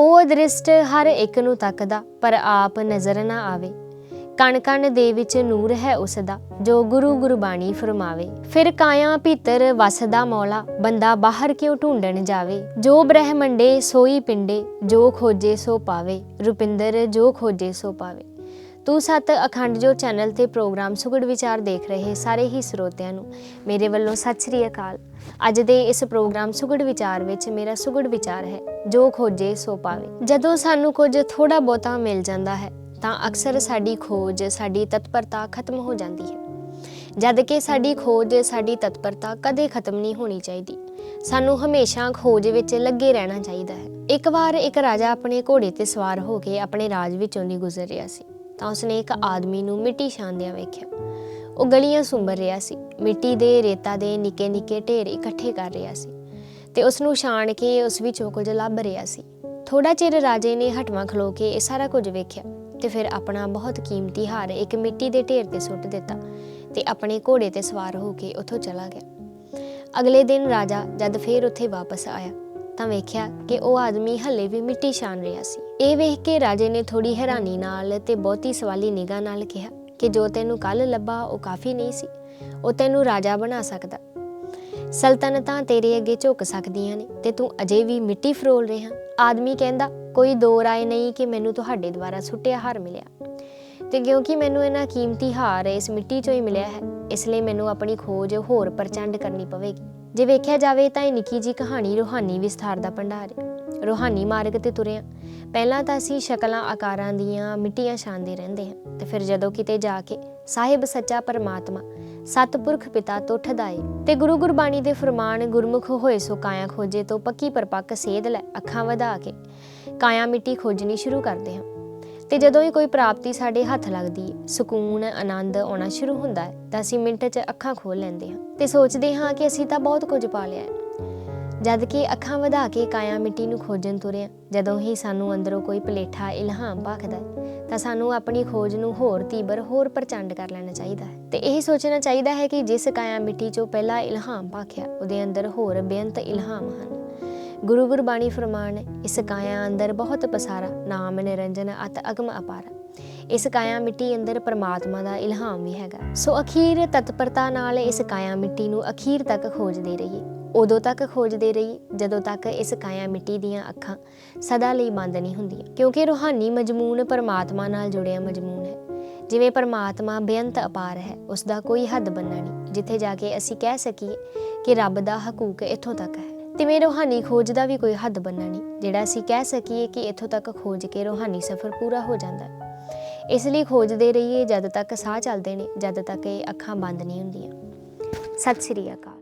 ਉਹ ਦ੍ਰਿਸ਼ਟ ਹਰ ਇੱਕ ਨੂੰ ਤੱਕਦਾ, ਪਰ ਆਪ ਨਜ਼ਰ ਨਾ ਆਵੇ। ਕਣ ਕਣ ਦੇ ਵਿੱਚ ਨੂਰ ਹੈ ਉਸ ਦਾ ਜੋ ਗੁਰੂ ਗੁਰਬਾਣੀ ਫਰਮਾਵੇ। ਫਿਰ ਕਾਇਆ ਭੀਤਰ ਵਸਦਾ ਮੌਲਾ, ਬੰਦਾ ਬਾਹਰ ਕਿਉਂ ਢੂੰਡਣ ਜਾਵੇ? ਜੋ ਬ੍ਰਹਮੰਡੇ ਸੋਈ ਪਿੰਡੇ, ਜੋ ਖੋਜੇ ਸੋ ਪਾਵੇ। ਰੁਪਿੰਦਰ, ਜੋ ਖੋਜੇ ਸੋ ਪਾਵੇ। ਤੂੰ ਸਤ ਅਖੰਡ ਜੋ ਚੈਨਲ ਤੇ ਪ੍ਰੋਗਰਾਮ ਸੁਗੜ ਵਿਚਾਰ ਦੇਖ ਰਹੇ ਸਾਰੇ ਹੀ ਸਰੋਤਿਆਂ ਨੂੰ, ਮੇਰੇ ਵੱਲੋਂ ਸਤਿ ਸ੍ਰੀ ਅਕਾਲ। ਅੱਜ ਦੇ ਇਸ ਪ੍ਰੋਗਰਾਮ ਸੁਗੜ ਵਿਚਾਰ ਵਿੱਚ ਮੇਰਾ ਸੁਗੜ ਵਿਚਾਰ ਹੈ, ਜੋ ਖੋਜੇ ਸੋ ਪਾਵੇ। ਜਦੋਂ ਸਾਨੂੰ ਕੁਝ ਥੋੜਾ ਬਹੁਤਾ ਮਿਲ ਜਾਂਦਾ ਹੈ, ਤਾਂ ਅਕਸਰ ਸਾਡੀ ਖੋਜ, ਸਾਡੀ ਤਤਪਰਤਾ ਖਤਮ ਹੋ ਜਾਂਦੀ ਹੈ। ਜਦ ਕਿ ਸਾਡੀ ਖੋਜ, ਸਾਡੀ ਤਤਪਰਤਾ ਕਦੇ ਖਤਮ ਨਹੀਂ ਹੋਣੀ ਚਾਹੀਦੀ। ਸਾਨੂੰ ਹਮੇਸ਼ਾ ਖੋਜ ਵਿੱਚ ਲੱਗੇ ਰਹਿਣਾ ਚਾਹੀਦਾ ਹੈ। ਇੱਕ ਵਾਰ ਇੱਕ ਰਾਜਾ ਆਪਣੇ ਘੋੜੇ ਤੇ ਸਵਾਰ ਹੋ ਕੇ ਆਪਣੇ ਰਾਜ ਵਿੱਚੋਂ ਦੀ ਗੁਜ਼ਰ ਰਿਹਾ ਸੀ। ਤਾਂ ਉਸਨੇ ਇੱਕ ਆਦਮੀ ਨੂੰ ਮਿੱਟੀ ਛਾਂਦਿਆਂ ਵੇਖਿਆ। ਉਹ ਗਲੀਆਂ ਸੁੰਬਰ ਰਿਹਾ ਸੀ। ਮਿੱਟੀ ਦੇ ਰੇਤਾ ਦੇ ਨਿੱਕੇ ਨਿੱਕੇ ਢੇਰ ਇਕੱਠੇ ਕਰ ਰਿਹਾ ਸੀ ਤੇ ਉਸ ਨੂੰ ਛਾਣ ਕੇ ਉਸ ਵਿੱਚੋਂ ਕੁਝ ਲੱਭ ਰਿਹਾ ਸੀ। ਥੋੜਾ ਚਿਰ ਰਾਜੇ ਨੇ ਹਟਵਾ ਖਲੋ ਕੇ ਇਹ ਸਾਰਾ ਕੁਝ ਵੇਖਿਆ ਤੇ ਫਿਰ ਆਪਣਾ ਬਹੁਤ ਕੀਮਤੀ ਹਾਰ ਇੱਕ ਮਿੱਟੀ ਦੇ ਢੇਰ ਤੇ ਸੁੱਟ ਦਿੱਤਾ ਤੇ ਆਪਣੇ ਘੋੜੇ ਤੇ ਸਵਾਰ ਹੋ ਕੇ ਉੱਥੋਂ ਚਲਾ ਗਿਆ। ਅਗਲੇ ਦਿਨ ਰਾਜਾ ਜਦ ਫੇਰ ਉੱਥੇ ਵਾਪਸ ਆਇਆ ਤਾਂ ਵੇਖਿਆ ਕਿ ਉਹ ਆਦਮੀ ਹੱਲੇ ਵੀ ਮਿੱਟੀ ਛਾਣ ਰਿਹਾ ਸੀ। ਇਹ ਵੇਖ ਕੇ ਰਾਜੇ ਨੇ ਥੋੜੀ ਹੈਰਾਨੀ ਨਾਲ ਤੇ ਬਹੁਤੀ ਸਵਾਲੀ ਨਿਗਾਹ ਨਾਲ ਕਿਹਾ ਕਿ ਜੋ ਤੈਨੂੰ ਕੱਲ ਲੱਭਾ ਉਹ ਕਾਫੀ ਨਹੀਂ ਸੀ, ਉਹ ਤੈਨੂੰ ਰਾਜਾ ਬਣਾ ਸਕਦਾ। ਸਲਤਨਤਾਂ ਤੇਰੇ ਅੱਗੇ ਝੁਕ ਸਕਦੀਆਂ ਨੇ ਤੇ ਤੂੰ ਅਜੇ ਵੀ ਮਿੱਟੀ ਫਰੋਲ ਰਿਹਾ। ਆਦਮੀ ਕਹਿੰਦਾ, ਕੋਈ ਦੋ ਰਾਏ ਨਹੀਂ ਕਿ ਮੈਨੂੰ ਤੁਹਾਡੇ ਦੁਆਰਾ ਸੁੱਟਿਆ ਹਾਰ ਮਿਲਿਆ। ਤੇ ਕਿਉਂਕਿ ਮੈਨੂੰ ਇਹਨਾਂ ਕੀਮਤੀ ਹਾਰ ਇਸ ਮਿੱਟੀ ਚੋਂ ਹੀ ਮਿਲਿਆ ਹੈ, ਇਸ ਲਈ ਮੈਨੂੰ ਆਪਣੀ ਖੋਜ ਹੋਰ ਪ੍ਰਚੰਡ ਕਰਨੀ ਪਵੇਗੀ। ਜੇ ਵੇਖਿਆ ਜਾਵੇ ਤਾਂ ਇਹ ਨਿੱਕੀ ਜੀ ਕਹਾਣੀ ਰੂਹਾਨੀ ਵਿਸਥਾਰ ਦਾ ਭੰਡਾਰ ਹੈ। ਰੂਹਾਨੀ ਮਾਰਗ ਤੇ ਤੁਰਿਆ ਪਹਿਲਾਂ ਤਾਂ ਅਸੀਂ ਸ਼ਕਲਾਂ, ਆਕਾਰਾਂ ਦੀਆਂ ਮਿੱਟੀਆਂ ਛਾਂਦੇ ਰਹਿੰਦੇ ਹਾਂ ਤੇ ਫਿਰ ਜਦੋਂ ਕਿਤੇ ਜਾ ਕੇ ਸਾਹਿਬ ਸੱਚਾ ਪਰਮਾਤਮਾ, ਸਤਪੁਰਖ ਪਿਤਾ ਤੋਂ ਠਦਾਏ ਤੇ ਗੁਰੂ ਗੁਰਬਾਣੀ ਦੇ ਫਰਮਾਨ ਗੁਰਮੁਖ ਹੋਏ ਸੋ ਕਾਇਆ ਖੋਜੇ ਤੋਂ ਪੱਕੀ ਪਰਪੱਕ ਸੇਧ ਲੈ ਅੱਖਾਂ ਵਧਾ ਕੇ, ਕਾਇਆ ਮਿੱਟੀ ਖੋਜਣੀ ਸ਼ੁਰੂ ਕਰਦੇ ਹਾਂ ਤੇ ਜਦੋਂ ਹੀ ਕੋਈ ਪ੍ਰਾਪਤੀ ਸਾਡੇ ਹੱਥ ਲੱਗਦੀ ਹੈ ਸਕੂਨ, ਆਨੰਦ ਆਉਣਾ ਸ਼ੁਰੂ ਹੁੰਦਾ ਹੈ, ਤਾਂ ਅਸੀਂ ਮਿੰਟ 'ਚ ਅੱਖਾਂ ਖੋਲ ਲੈਂਦੇ ਹਾਂ ਤੇ ਸੋਚਦੇ ਹਾਂ ਕਿ ਅਸੀਂ ਤਾਂ ਬਹੁਤ ਕੁਝ ਪਾ ਲਿਆ ਹੈ। ਜਦ ਕਿ ਅੱਖਾਂ ਵਧਾ ਕੇ ਕਾਇਆ ਮਿੱਟੀ ਨੂੰ ਖੋਜਣ ਤੁਰਿਆ ਜਦੋਂ ਹੀ ਸਾਨੂੰ ਅੰਦਰੋਂ ਕੋਈ ਪਲੇਠਾ, ਇਲਹਾਮ ਭਾਖਦਾ ਹੈ, ਤਾਂ ਸਾਨੂੰ ਆਪਣੀ ਖੋਜ ਨੂੰ ਹੋਰ ਤੀਬਰ, ਹੋਰ ਪ੍ਰਚੰਡ ਕਰ ਲੈਣਾ ਚਾਹੀਦਾ ਹੈ। ਤੇ ਇਹ ਸੋਚਣਾ ਚਾਹੀਦਾ ਹੈ ਕਿ ਜਿਸ ਕਾਇਆ ਮਿੱਟੀ 'ਚੋਂ ਪਹਿਲਾ ਇਲਹਾਮ ਭਾਖਿਆ, ਉਹਦੇ ਅੰਦਰ ਹੋਰ ਬੇਅੰਤ ਇਲਹਾਮ ਹਨ। ਗੁਰੂ ਗੁਰਬਾਣੀ ਫਰਮਾਨ, ਇਸ ਕਾਇਆ ਅੰਦਰ ਬਹੁਤ ਪਸਾਰਾ, ਨਾਮ ਨਿਰੰਜਨ, ਅਤ ਅਗਮ ਅਪਾਰਾ। ਇਸ ਕਾਇਆ ਮਿੱਟੀ ਅੰਦਰ ਪਰਮਾਤਮਾ ਦਾ ਇਲਹਾਮ ਵੀ ਹੈਗਾ। ਸੋ ਅਖੀਰ ਤਤਪਰਤਾ ਨਾਲ ਇਸ ਕਾਇਆ ਮਿੱਟੀ ਨੂੰ ਅਖੀਰ ਤੱਕ ਖੋਜਦੇ ਰਹੀਏ। ਉਦੋਂ ਤੱਕ ਖੋਜਦੇ ਰਹੀਏ, ਜਦੋਂ ਤੱਕ ਇਸ ਕਾਇਆ ਮਿੱਟੀ ਦੀਆਂ ਅੱਖਾਂ ਸਦਾ ਲਈ ਬੰਦ ਨਹੀਂ ਹੁੰਦੀਆਂ। ਕਿਉਂਕਿ ਰੂਹਾਨੀ ਮਜਮੂਨ ਪਰਮਾਤਮਾ ਨਾਲ ਜੁੜਿਆ ਮਜਮੂਨ ਹੈ। ਜਿਵੇਂ ਪਰਮਾਤਮਾ ਬੇਅੰਤ ਅਪਾਰ ਹੈ ਉਸ ਦਾ ਕੋਈ ਹੱਦ ਬੰਨਾ ਨਹੀਂ ਜਿੱਥੇ ਜਾ ਕੇ ਅਸੀਂ ਕਹਿ ਸਕੀਏ ਕਿ ਰੱਬ ਦਾ ਹਕੂਕ ਇੱਥੋਂ ਤੱਕ ਹੈ। ਤਿਵੇਂ ਰੂਹਾਨੀ ਖੋਜ ਦਾ ਵੀ ਕੋਈ ਹੱਦ ਬੰਨਾ ਨਹੀਂ ਜਿਹੜਾ ਅਸੀਂ ਕਹਿ ਸਕੀਏ ਕਿ ਇੱਥੋਂ ਤੱਕ ਖੋਜ ਕੇ ਰੂਹਾਨੀ ਸਫ਼ਰ ਪੂਰਾ ਹੋ ਜਾਂਦਾ ਹੈ। ਇਸ ਲਈ ਖੋਜਦੇ ਰਹੀਏ ਜਦ ਤੱਕ ਸਾਹ ਚੱਲਦੇ ਨੇ, ਜਦ ਤੱਕ ਇਹ ਅੱਖਾਂ ਬੰਦ ਨਹੀਂ ਹੁੰਦੀਆਂ। ਸਤਿ ਸ੍ਰੀ ਅਕਾਲ।